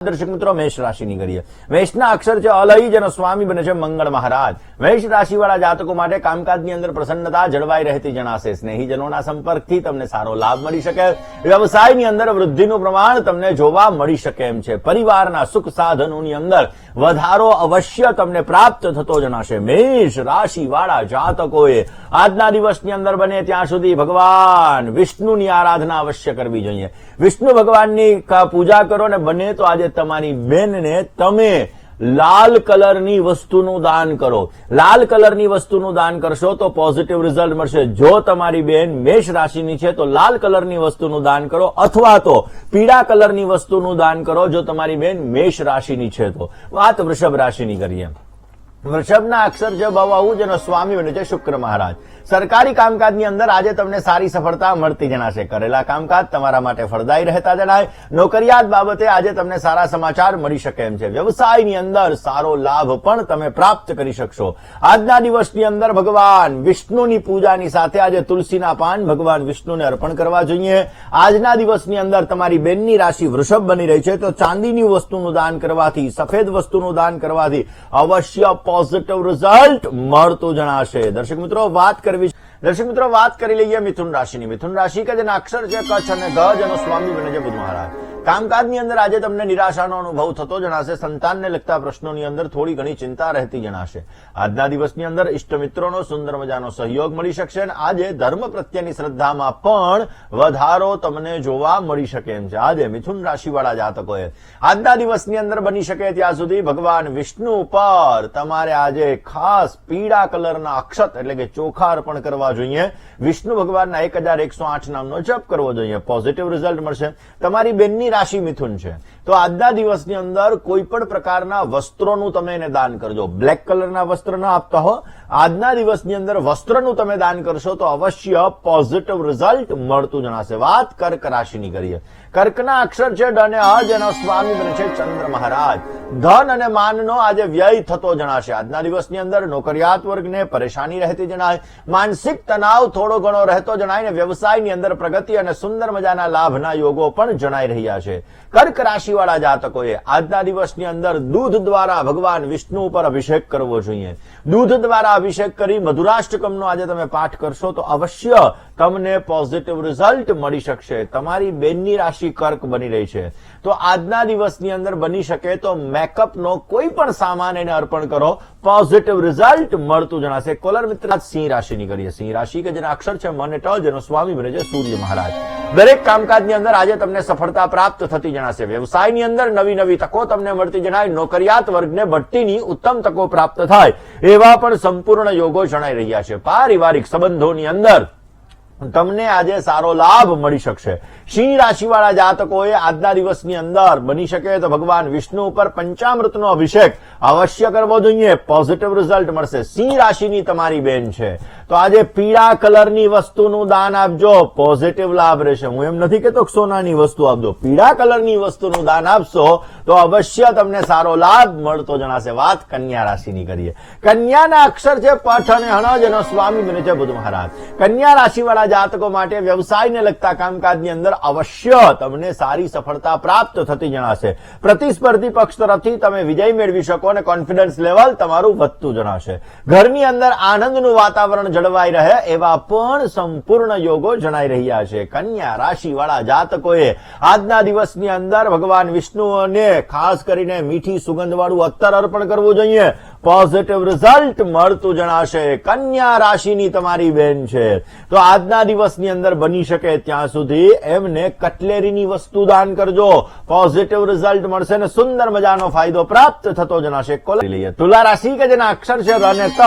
દર્શક મિત્રો, મેષ રાશિની કરીએ મેષના અક્ષર છે અલહી, જેનો સ્વામી બને છે મંગળ મહારાજ. મેષ રાશિવાળા જાતકો માટે કામકાજની અંદર પ્રસન્નતા જળવાઈ રહેતી જણાશે. સ્નેહીજનોના સંપર્કથી તમને સારો લાભ મળી શકે. વ્યવસાયની અંદર વૃદ્ધિનું પ્રમાણ તમને જોવા મળી શકે એમ છે. પરિવારના સુખ સાધનોની અંદર વધારો અવશ્ય તમને પ્રાપ્ત થતો જણાશે. મેષ રાશિવાળા જાતકોએ આજના દિવસની અંદર બને ત્યાં સુધી ભગવાન વિષ્ણુની આરાધના અવશ્ય કરવી જોઈએ. વિષ્ણુ ભગવાનની પૂજા કરો ને બને તો આજે તમારી બેનને તમે લાલ કલરની વસ્તુનું દાન કરો. લાલ કલરની વસ્તુનું દાન કરશો તો પોઝિટિવ રિઝલ્ટ મળશે. જો તમારી બેન મેષ રાશિની છે તો લાલ કલરની વસ્તુનું દાન કરો. અથવા તો પીળા કલરની વસ્તુનું દાન કરો જો તમારી બેન મેષ રાશિની છે તો. વાત વૃષભ રાશિની કરીએ. વૃષભના અક્ષર છે બવાવું જેનો સ્વામી બને છે શુક્ર મહારાજ. સરકારી કામકાજની અંદર આજે તમને સારી સફળતા મળતી જણાશે. કરેલા કામકાજ તમારા માટે ફળદાયી રહેતા જણાય. નોકરિયાત બાબતે આજે તમને સારા સમાચાર મળી શકે એમ છે. વ્યવસાયની અંદર સારો લાભ પણ તમે પ્રાપ્ત કરી શકશો. આજના દિવસની અંદર ભગવાન વિષ્ણુની પૂજાની સાથે આજે તુલસીના પાન ભગવાન વિષ્ણુને અર્પણ કરવા જોઈએ. આજના દિવસની અંદર તમારી બેનની રાશિ વૃષભ બની રહી છે. તો ચાંદીની વસ્તુનું દાન કરવાથી, સફેદ વસ્તુનું દાન કરવાથી અવશ્ય પોઝિટિવ રિઝલ્ટ મળતું જણાશે. દર્શક મિત્રો વાત કરવી છે- દર્શક મિત્રો, વાત કરી લઈએ મિથુન રાશિની. મિથુન રાશિ કે જેના અક્ષર છે કચ્છ અને ગજ અને સ્વામી બને છે બુધ મહારાજ. કામકાજની અંદર આજે તમને નિરાશાનો અનુભવ થતો જણાશે. સંતાનને લગતા પ્રશ્નોની અંદર થોડી ઘણી ચિંતા રહેતી જણાશે. આજના દિવસની અંદર ઇષ્ટ મિત્રોનો સુંદર મજાનો સહયોગ મળી શકશે અને આજે ધર્મ પ્રત્યેની શ્રદ્ધામાં પણ વધારો તમને જોવા મળી શકે એમ છે. આજે મિથુન રાશિવાળા જાતકોએ આજના દિવસની અંદર બની શકે ત્યાં સુધી ભગવાન વિષ્ણુ પર તમારે આજે ખાસ પીળા કલરના અક્ષત એટલે કે ચોખા અર્પણ કરવા જોઈએ. વિષ્ણુ ભગવાનના એક હજાર એકસો આઠ નામનો જપ કરવો જોઈએ. પોઝિટિવ રિઝલ્ટ મળશે. તમારી બેનની રાશિ મિથુન છે. તો આજના દિવસની અંદર કોઈ પણ પ્રકારના વસ્ત્રોનું તમે એને દાન કરજો. બ્લેક કલરના વસ્ત્ર ન આપતા હો. આજના દિવસની અંદર વસ્ત્રનું તમે દાન કરશો તો અવશ્ય પોઝિટિવ રિઝલ્ટ મળતું જણાશે. વાત કર્ક રાશિની કરીએ. કર્કના અક્ષર છે ડ અને અ સ્વામી બને છે ચંદ્ર મહારાજ. ધન અને માનનો આજે વ્યય થતો જણાશે. આજના દિવસની અંદર નોકરિયાત વર્ગને પરેશાની રહેતી જણાય. માનસિક તણાવ થોડો ઘણો રહેતો જણાય ને વ્યવસાયની અંદર પ્રગતિ અને સુંદર મજાના લાભના યોગો પણ જણાઈ રહ્યા છે. કર્ક રાશિવાળા જાતકોએ આજના દિવસની અંદર દૂધ દ્વારા ભગવાન વિષ્ણુ ઉપર અભિષેક કરવો જોઈએ. દૂધ દ્વારા અભિષેક કરી મધુરાષ્ટકમનો આજે તમે પાઠ કરશો તો અવશ્ય તમને પોઝિટિવ રિઝલ્ટ મળી શકશે. તમારી બેનની રાશિ કર્ક બની રહી છે. તો આજના દિવસની અંદર બની શકે તો મેકઅપનો કોઈ પણ સામાન એને અર્પણ કરો. પોઝિટિવ રિઝલ્ટ મળતું જણાશે. કોલર મિત્ર સિંહ રાશિની કરીએ સિંહ રાશિ કે જેના અક્ષર છે મન ટ જેનો સ્વામી બને છે સૂર્ય મહારાજ. દરેક કામકાજની અંદર આજે તમને સફળતા પ્રાપ્ત થતી જણાશે. વ્યવસાયની અંદર નવી નવી તકો તમને મળતી જણાય. નોકરિયાત વર્ગને ભટ્ટીની ઉત્તમ તકો પ્રાપ્ત થાય. એવા પણ સંપૂર્ણ યોગો જણાઈ રહ્યા છે. પારિવારિક સંબંધોની અંદર તમને આજે સારો લાભ મળી શકશે. સિંહ રાશિવાળા જાતકોએ આજના દિવસની અંદર બની શકે તો ભગવાન વિષ્ણુ ઉપર પંચામૃતનો અભિષેક અવશ્ય કરવો જોઈએ. પોઝિટિવ રિઝલ્ટ મળશે. સિંહ રાશિની તમારી બેન છે. તો આજે પીળા કલરની વસ્તુનું દાન આપજો. પોઝિટિવ લાભ રહેશે. હું એમ નથી કહેતો સોનાની વસ્તુ આપજો. પીળા કલરની વસ્તુનું દાન આપશો તો અવશ્ય તમને સારો લાભ મળતો જણાશે. વાત કન્યા રાશિની કરીએ. કન્યાના અક્ષર છે, પઠ અને હણજ એનો સ્વામી બને છે બુધ મહારાજ. કન્યા રાશિવાળા જાતકો માટે વ્યવસાયને લગતા કામકાજની અંદર અવશ્ય તમને સારી સફળતા પ્રાપ્ત થતી જણાશે. પ્રતિસ્પર્ધી પક્ષ તરફથી તમે વિજય મેળવી શકો અને કોન્ફિડન્સ લેવલ તમારું વધતું જણાશે. ઘરની અંદર આનંદનું વાતાવરણ જળવાઈ રહે એવા પણ સંપૂર્ણ યોગો જણાઈ રહ્યા છે. કન્યા રાશિવાળા જાતકોએ આજના દિવસની અંદર ભગવાન વિષ્ણુને ખાસ કરીને મીઠી સુગંધવાળું અત્તર અર્પણ કરવું જોઈએ. પોઝિટિવ રિઝલ્ટ મળતું જણાશે. કન્યા રાશિની તમારી બેન છે. તો આજના દિવસની અંદર બની શકે ત્યાં સુધી એમને કટલેરીની વસ્તુ દાન કરજો. પોઝિટિવ રિઝલ્ટ મળશે ને સુંદર મજાનો ફાયદો પ્રાપ્ત થતો જણાશે. લઈએ. તુલા રાશિ કે જેના અક્ષર છે અને ત,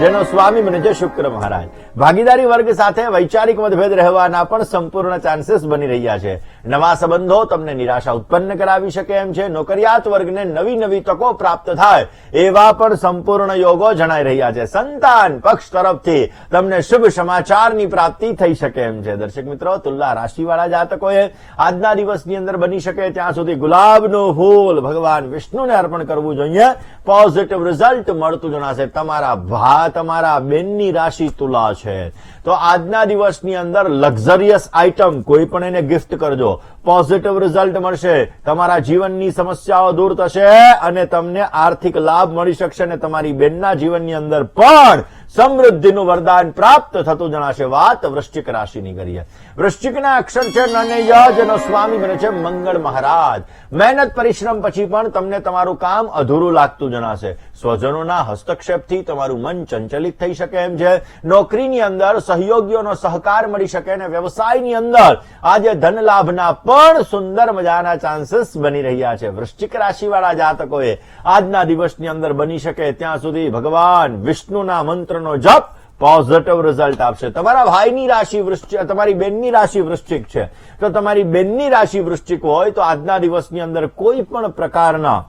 જેનો સ્વામી બને છે શુક્ર મહારાજ. ભાગીદારી વર્ગ સાથે વૈચારિક મતભેદ રહેવાના પણ સંપૂર્ણ ચાન્સીસ બની રહ્યા છે. નવા સંબંધો તમને નિરાશા ઉત્પન્ન કરાવી શકે એમ છે. નોકરિયાત વર્ગને નવી નવી તકો પ્રાપ્ત થાય એવા પણ સંપૂર્ણ યોગો જણાઈ રહ્યા છે. સંતાન પક્ષ તરફથી તમને શુભ સમાચારની પ્રાપ્તિ થઈ શકે એમ છે. દર્શક મિત્રો, તુલા રાશિવાળા જાતકોએ આજના દિવસની અંદર બની શકે ત્યાં સુધી ગુલાબનું ફૂલ ભગવાન વિષ્ણુને અર્પણ કરવું જોઈએ. પોઝિટિવ રિઝલ્ટ મળતું જણાશે. તમારા ભા, તમારા બેનની રાશિ તુલા છે. તો આજના દિવસની અંદર લક્ઝરિયસ આઇટમ કોઈ પણ એને ગિફ્ટ કરજો. પોઝિટિવ રિઝલ્ટ મળશે. તમારા જીવનની સમસ્યાઓ દૂર થશે અને તમને આર્થિક લાભ મળી શકશે. અને તમારી બેનના જીવનની અંદર પણ સમૃદ્ધિનું વરદાન પ્રાપ્ત થતું જણાશે વાત વૃશ્ચિક રાશિની કરીએ વૃશ્ચિકના અક્ષર છે નને જેનો સ્વામી બને છે મંગળ મહારાજ. મહેનત, પરિશ્રમ પછી પણ તમને તમારું કામ અધૂરું લાગતું જણાશે. સ્વજનોના હસ્તક્ષેપથી તમારું મન ચંચલિત થઈ શકે એમ છે. નોકરીની અંદર સહયોગીઓનો સહકાર મળી શકે અને વ્યવસાયની અંદર આજે ધન લાભના પણ સુંદર મજાના ચાન્સીસ બની રહ્યા છે. વૃશ્ચિક રાશિવાળા જાતકોએ આજના દિવસની અંદર બની શકે ત્યાં સુધી ભગવાન વિષ્ણુના મંત્રનો જપ પોઝિટિવ રિઝલ્ટ આપશે. તમારા ભાઈની રાશિ વૃશ્ચિક, તમારી બેનની રાશિ વૃશ્ચિક છે. તો તમારી બેનની રાશિ વૃશ્ચિક હોય તો આજના દિવસની અંદર કોઈ પણ પ્રકારના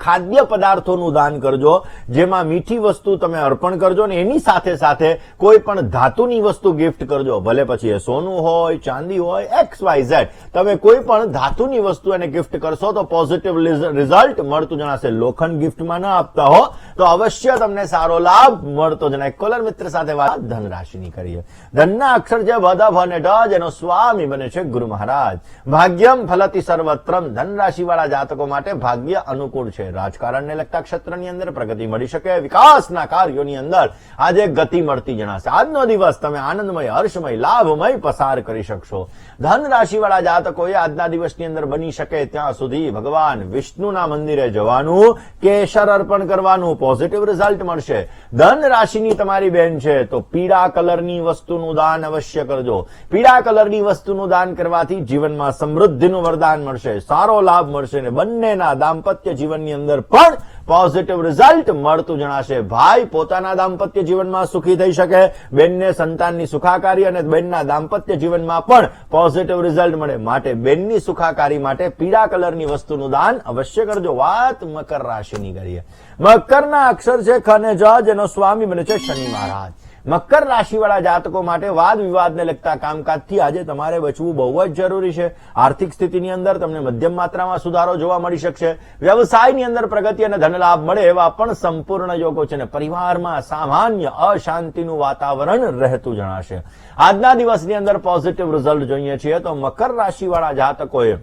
ખાદ્ય પદાર્થોનું દાન કરજો, જેમાં મીઠી વસ્તુ તમે અર્પણ કરજો ને એની સાથે સાથે કોઈ પણ ધાતુની વસ્તુ ગિફ્ટ કરજો. ભલે પછી એ સોનું હોય, ચાંદી હોય એક્સ વાય ઝેડ તમે કોઈ પણ ધાતુની વસ્તુ એને ગિફ્ટ કરશો તો પોઝિટિવ રિઝલ્ટ મળતું જણાશે. લોખંડ ગિફ્ટમાં ન આપતા હો, તો અવશ્ય તમને સારો લાભ મળતો જણાય. કોલર મિત્ર સાથે વાત ધન રાશિની કરીએ. ધનના અક્ષર જે વધ અને ઢ એનો સ્વામી બને છે ગુરુ મહારાજ. ભાગ્યમ ફલતી સર્વત્રમ. ધન રાશિવાળા જાતકો માટે ભાગ્ય અનુકૂળ છે. રાજકારણને લગતા ક્ષેત્રની અંદર પ્રગતિ મળી શકે, વિકાસના કાર્યોની અંદર આજે ગતિ મળતી જણાશે. આજનો દિવસ તમે આનંદમય, હર્ષમય, લાભમય પસાર કરી શકશો. ધન રાશિવાળા જાતકોએ આજના દિવસની અંદર બની શકે ત્યાં સુધી ભગવાન વિષ્ણુના મંદિરે જવાનું, કેસર અર્પણ કરવાનું પોઝિટિવ રિઝલ્ટ મળશે. ધન રાશિની તમારી બેન છે, તો પીળા કલરની વસ્તુનું દાન અવશ્ય કરજો. પીળા કલરની વસ્તુનું દાન કરવાથી જીવનમાં સમૃદ્ધિનું વરદાન મળશે, સારો લાભ મળશે અને બંનેના દાંપત્ય જીવનની અંદર પણ પોઝિટિવ રિઝલ્ટ મળતું જણાશે. ભાઈ પોતાના દાંપત્ય જીવનમાં સુખી થઈ શકે, બેનને સંતાનની સુખાકારી અને બેનના દાંપત્ય જીવનમાં પણ પોઝિટિવ રિઝલ્ટ મળે. માટે બેનની સુખાકારી માટે પીળા કલરની વસ્તુનું દાન અવશ્ય કરજો. વાત મકર રાશિની કરીએ. મકરના અક્ષર છે ખ અને જ જેનો સ્વામી બને છે શનિ મહારાજ. મકર રાશિવાળા જાતકો માટે વાદ વિવાદને લગતા કામકાજથી આજે તમારે બચવું બહુ જ જરૂરી છે. આર્થિક સ્થિતિની અંદર તમને મધ્યમ માત્રામાં સુધારો જોવા મળી શકશે. વ્યવસાયની અંદર પ્રગતિ અને ધનલાભ મળે એવા પણ સંપૂર્ણ યોગો છે અને પરિવારમાં સામાન્ય અશાંતિનું વાતાવરણ રહેતું જણાશે. આજના દિવસની અંદર પોઝિટિવ રિઝલ્ટ જોઈએ છીએ તો મકર રાશિવાળા જાતકોએ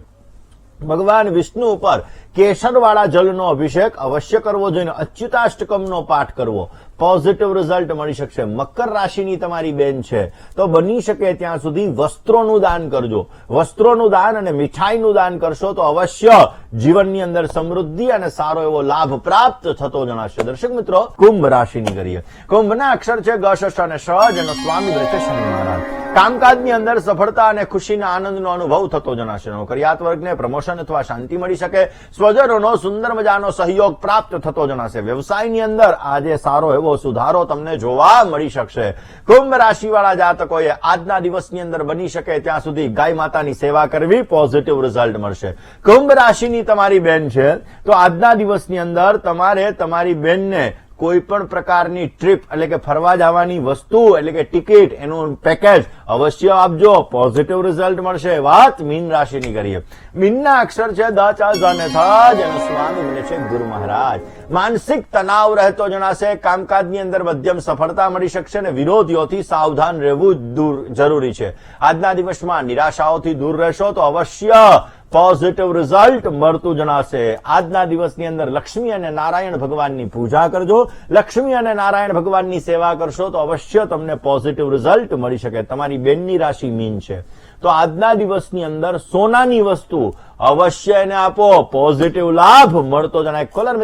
ભગવાન વિષ્ણુ ઉપર કેસરવાળા જલનો અભિષેક અવશ્ય કરવો જોઈએ અચ્યુતાષ્ટકમનો પાઠ કરવો. પોઝિટિવ રિઝલ્ટ મળી શકશે. મકર રાશિની તમારી બેન છે. તો બની શકે ત્યાં સુધી વસ્ત્રોનું દાન કરજો. વસ્ત્રોનું દાન અને મીઠાઈનું દાન કરશો તો અવશ્ય જીવનની અંદર સમૃદ્ધિ અને સારો એવો લાભ પ્રાપ્ત થતો જણાશે. દર્શક મિત્રો, કુંભ રાશિની કરીએ. કુંભના અક્ષર છે ગ અને શ જેનો સ્વામી છે શનિ મહારાજ. કામકાજની અંદર સફળતા અને ખુશીના આનંદનો અનુભવ થતો જણાશે. નોકરિયાત વર્ગને પ્રમોશન અથવા શાંતિ મળી શકે. સ્વજનોનો સુંદર મજાનો સહયોગ પ્રાપ્ત થતો જણાશે. વ્યવસાયની અંદર આજે સારો એવો સુધારો તમને જોવા મળી શકશે. કુંભ રાશિવાળા જાતકોએ આજના દિવસની અંદર બની શકે ત્યાં સુધી ગાય માતાની સેવા કરવી પોઝિટિવ રિઝલ્ટ મળશે. કુંભ રાશિની તમારી બેન છે. તો આજના દિવસની અંદર તમારે તમારી બેનને કોઈ પણ પ્રકારની ટ્રીપ એટલે કે ફરવા જવાની વસ્તુ એટલે કે ટિકિટ એનું પેકેજ અવશ્ય આપજો. પોઝિટિવ રિઝલ્ટ મળશે. વાત મીન રાશિની કરીએ. મીનના અક્ષર છે દ, ચ અને થ જેનો સ્વામી બને છે ગુરુ મહારાજ. માનસિક તણાવ રહેતો જણાશે. કામકાજની અંદર મધ્યમ સફળતા મળી શકશે અને વિરોધીઓથી સાવધાન રહેવું દૂર જરૂરી છે. આજના દિવસમાં નિરાશાઓથી દૂર રહેશો તો અવશ્ય પોઝિટિવ રિઝલ્ટ મળતું જણાશે. આજના દિવસની અંદર લક્ષ્મી અને નારાયણ ભગવાનની પૂજા કરજો. લક્ષ્મી અને નારાયણ ભગવાનની સેવા કરશો તો અવશ્ય તમને પોઝિટિવ રિઝલ્ટ મળી શકે. તમારી બેનની રાશિ મીન છે. તો આજના દિવસની અંદર સોનાની વસ્તુ અવશ્ય એને આપો. પોઝિટિવ લાભ મળતો જણાય. કોલર